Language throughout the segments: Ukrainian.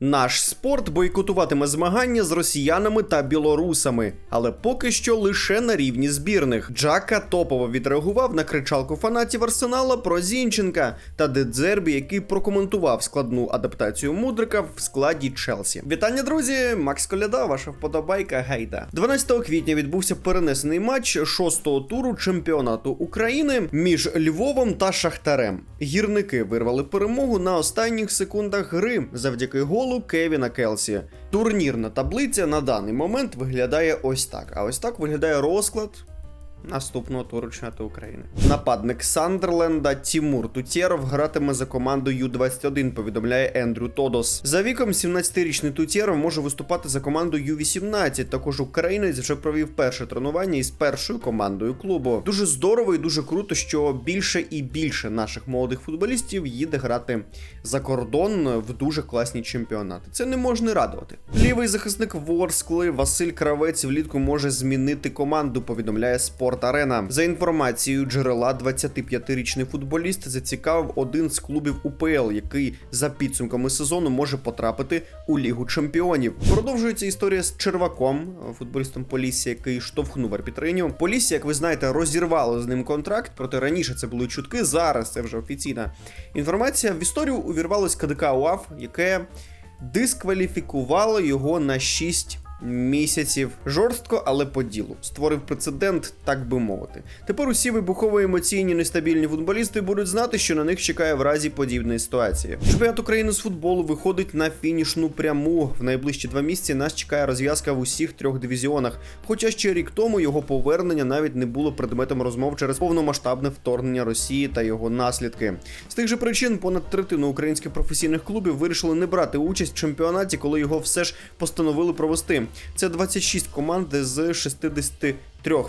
Наш спорт бойкотуватиме змагання з росіянами та білорусами, але поки що лише на рівні збірних. Джака топово відреагував на кричалку фанатів Арсенала про Зінченка та Дедзербі, який прокоментував складну адаптацію мудрика в складі Челсі. Вітання, друзі! Макс Коляда, ваша вподобайка гайда. 12 квітня відбувся перенесений матч шостого туру чемпіонату України між Львовом та Шахтарем. Гірники вирвали перемогу на останніх секундах гри завдяки голу Кевіна Келсі. Турнірна таблиця на даний момент виглядає ось так. А ось так виглядає розклад. Наступного туру чемпіонату України. Нападник Сандерленда Тімур Тутєров гратиме за команду Ю-21, повідомляє Ендрю Тодос. За віком 17-річний Тутєров може виступати за команду Ю-18. Також українець вже провів перше тренування із першою командою клубу. Дуже здорово і дуже круто, що більше і більше наших молодих футболістів їде грати за кордон в дуже класні чемпіонати. Це не можна радувати. Лівий захисник Ворскли Василь Кравець влітку може змінити команду. Повідомляє Спорт Арена. За інформацією джерела, 25-річний футболіст зацікавив один з клубів УПЛ, який за підсумками сезону може потрапити у Лігу Чемпіонів. Продовжується історія з Черваком, футболістом Полісся, який штовхнув арбітриню. Полісся, як ви знаєте, розірвало з ним контракт, проте раніше це були чутки. Зараз це вже офіційна інформація. В історію увірвалось КДК УАФ, яке дискваліфікувало його на 6 місяців жорстко, але по ділу. Створив прецедент, так би мовити. Тепер усі вибухово емоційні нестабільні футболісти будуть знати, що на них чекає в разі подібної ситуації. Чемпіонат України з футболу виходить на фінішну пряму. В найближчі два місяці нас чекає розв'язка в усіх трьох дивізіонах. Хоча ще рік тому його повернення навіть не було предметом розмов через повномасштабне вторгнення Росії та його наслідки. З тих же причин понад третину українських професійних клубів вирішили не брати участь в чемпіонаті, коли його все ж постановили провести. Це 26 команд з 63.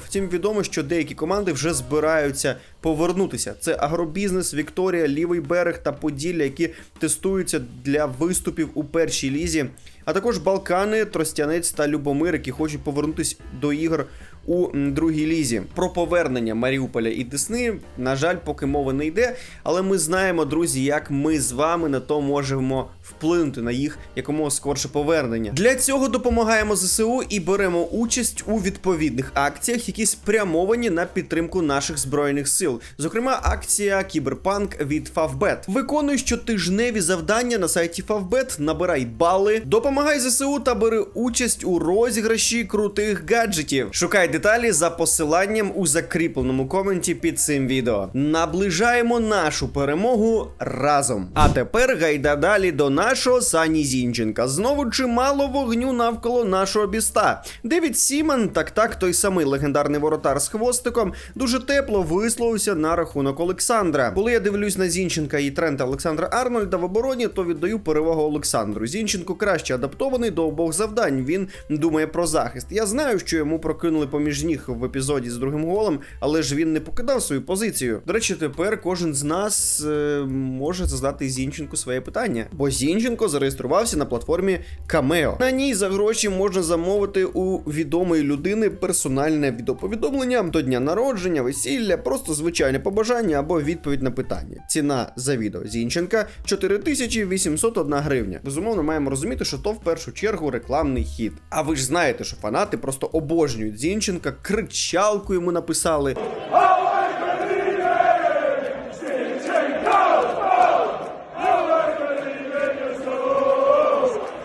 Втім, відомо, що деякі команди вже збираються повернутися. Це агробізнес, Вікторія, Лівий берег та Поділля, які тестуються для виступів у першій лізі. А також Балкани, Тростянець та Любомир, які хочуть повернутися до ігор у другій лізі. Про повернення Маріуполя і Десни, на жаль, поки мови не йде. Але ми знаємо, друзі, як ми з вами на то можемо вплинути на їх якомога скорше повернення. Для цього допомагаємо ЗСУ і беремо участь у відповідних акціях, які спрямовані на підтримку наших збройних сил. Зокрема, акція Кіберпанк від Favbet. Виконуй щотижневі завдання на сайті Favbet, набирай бали, допомагай ЗСУ та бери участь у розіграші крутих гаджетів. Шукай деталі за посиланням у закріпленому коменті під цим відео. Наближаємо нашу перемогу разом. А тепер гайда далі до нашого Сані Зінченка. Знову чимало вогню навколо нашого біста. Девід Сімон, так так, той самий легендарний воротар з хвостиком, дуже тепло висловився на рахунок Олександра. Коли я дивлюсь на Зінченка і Трента Олександра Арнольда в обороні, то віддаю перевагу Олександру. Зінченко краще адаптований до обох завдань. Він думає про захист. Я знаю, що йому прокинули поміж ніг в епізоді з другим голом, але ж він не покидав свою позицію. До речі, тепер кожен з нас е, може задати Зінченку своє питання, бо Зінченко зареєструвався на платформі Cameo. На ній за гроші можна замовити у відомої людини персональне відеоповідомлення до дня народження, весілля, просто звичайне побажання або відповідь на питання. Ціна за відео Зінченка 4801 гривня. Безумовно, маємо розуміти, що то в першу чергу рекламний хід. А ви ж знаєте, що фанати просто обожнюють Зінченка, кричалку йому написали.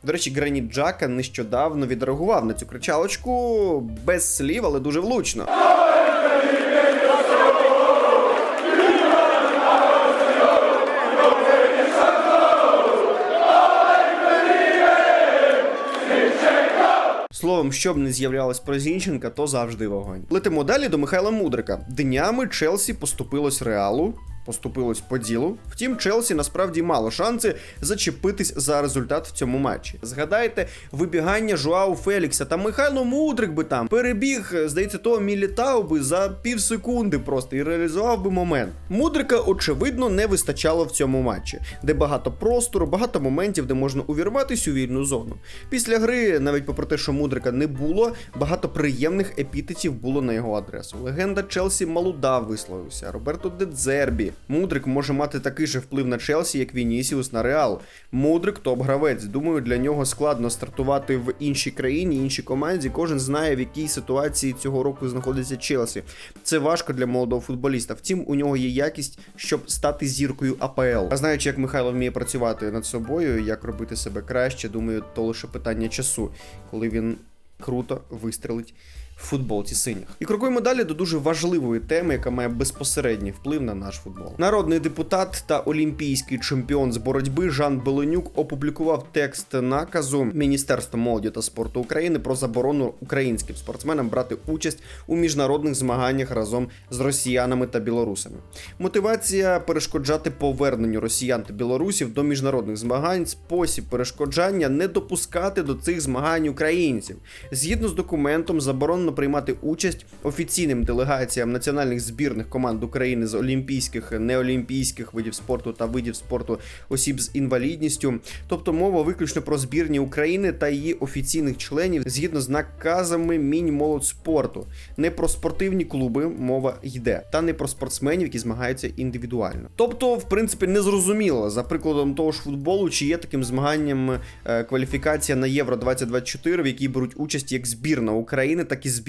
До речі, Граніт Джака нещодавно відреагував на цю кричалочку без слів, але дуже влучно. Словом, щоб не з'являлось про Зінченка, то завжди вогонь. Летимо далі до Михайла Мудрика. Днями Челсі поступилось Реалу. Поступилось по ділу. Втім, Челсі насправді мало шанси зачепитись за результат в цьому матчі. Згадайте вибігання Жуау Фелікса та Михайло Мудрик би там перебіг, здається, того Мілітау би за пів секунди просто і реалізував би момент. Мудрика, очевидно, не вистачало в цьому матчі, де багато простору, багато моментів, де можна увірватись у вільну зону. Після гри, навіть попри те, що Мудрика не було, багато приємних епітетів було на його адресу. Легенда Челсі Малуда висловився, Роберто Дедзербі, Мудрик може мати такий же вплив на Челсі, як Вінісіус на Реал. Мудрик топ-гравець. Думаю, для нього складно стартувати в іншій країні, іншій команді. Кожен знає, в якій ситуації цього року знаходиться Челсі. Це важко для молодого футболіста. Втім, у нього є якість, щоб стати зіркою АПЛ. А знаючи, як Михайло вміє працювати над собою, як робити себе краще, думаю, то лише питання часу, коли він круто вистрелить футболці синіх. І крокуємо далі до дуже важливої теми, яка має безпосередній вплив на наш футбол. Народний депутат та олімпійський чемпіон з боротьби Жан Беленюк опублікував текст наказу Міністерства молоді та спорту України про заборону українським спортсменам брати участь у міжнародних змаганнях разом з росіянами та білорусами. Мотивація перешкоджати поверненню росіян та білорусів до міжнародних змагань, спосіб перешкоджання не допускати до цих змагань українців. Згідно з документом, заборонено приймати участь офіційним делегаціям національних збірних команд України з олімпійських, неолімпійських видів спорту та видів спорту осіб з інвалідністю. Тобто мова виключно про збірні України та її офіційних членів згідно з наказами Мінмолодспорту. Не про спортивні клуби мова йде, та не про спортсменів, які змагаються індивідуально. Тобто, в принципі, не зрозуміло за прикладом того ж футболу, чи є таким змаганням е, кваліфікація на Євро 2024, в якій беруть участь як збірна України, так і збірна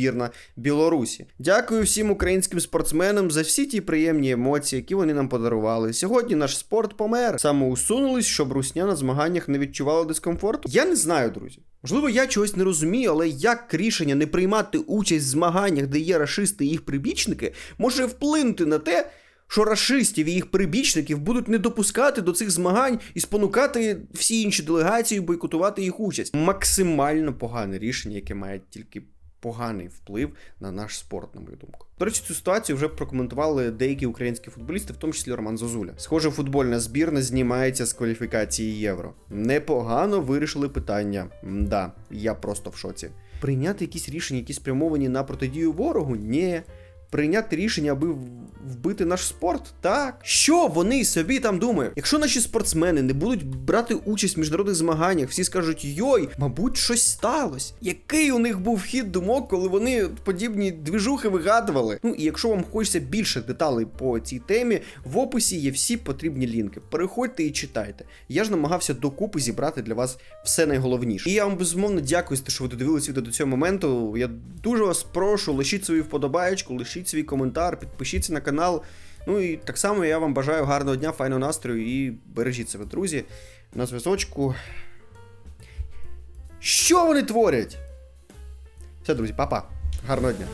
Білорусі. Дякую всім українським спортсменам за всі ті приємні емоції, які вони нам подарували. Сьогодні наш спорт помер. Самоусунулись, щоб русня на змаганнях не відчувала дискомфорту. Я не знаю, друзі. Можливо, я чогось не розумію, але як рішення не приймати участь в змаганнях, де є рашисти і їх прибічники, може вплинути на те, що рашистів і їх прибічників будуть не допускати до цих змагань і спонукати всі інші делегації бойкотувати їх участь. Максимально погане рішення, яке має тільки поганий вплив на наш спорт, на мою думку. До речі, цю ситуацію вже прокоментували деякі українські футболісти, в тому числі Роман Зозуля. Схоже, футбольна збірна знімається з кваліфікації євро. Непогано вирішили питання. Да, я просто в шоці. Прийняти якісь рішення, які спрямовані на протидію ворогу? Ні. Прийняти рішення, аби вбити наш спорт? Так. Що вони собі там думають? Якщо наші спортсмени не будуть брати участь в міжнародних змаганнях, всі скажуть йой, мабуть, щось сталося. Який у них був хід думок, коли вони подібні двіжухи вигадували? Ну і якщо вам хочеться більше деталей по цій темі, в описі є всі потрібні лінки. Переходьте і читайте. Я ж намагався докупи зібрати для вас все найголовніше. І я вам безумовно дякую що ви додивилися відео до цього моменту. Я дуже вас прошу, лишіть свою вподобаєчку, лишіть свій коментар, підпишіться на канал. Ну і так само я вам бажаю гарного дня, файного настрою і бережіть себе, друзі. На зв'язочку. Що вони творять? Все, друзі, па-па. Гарного дня.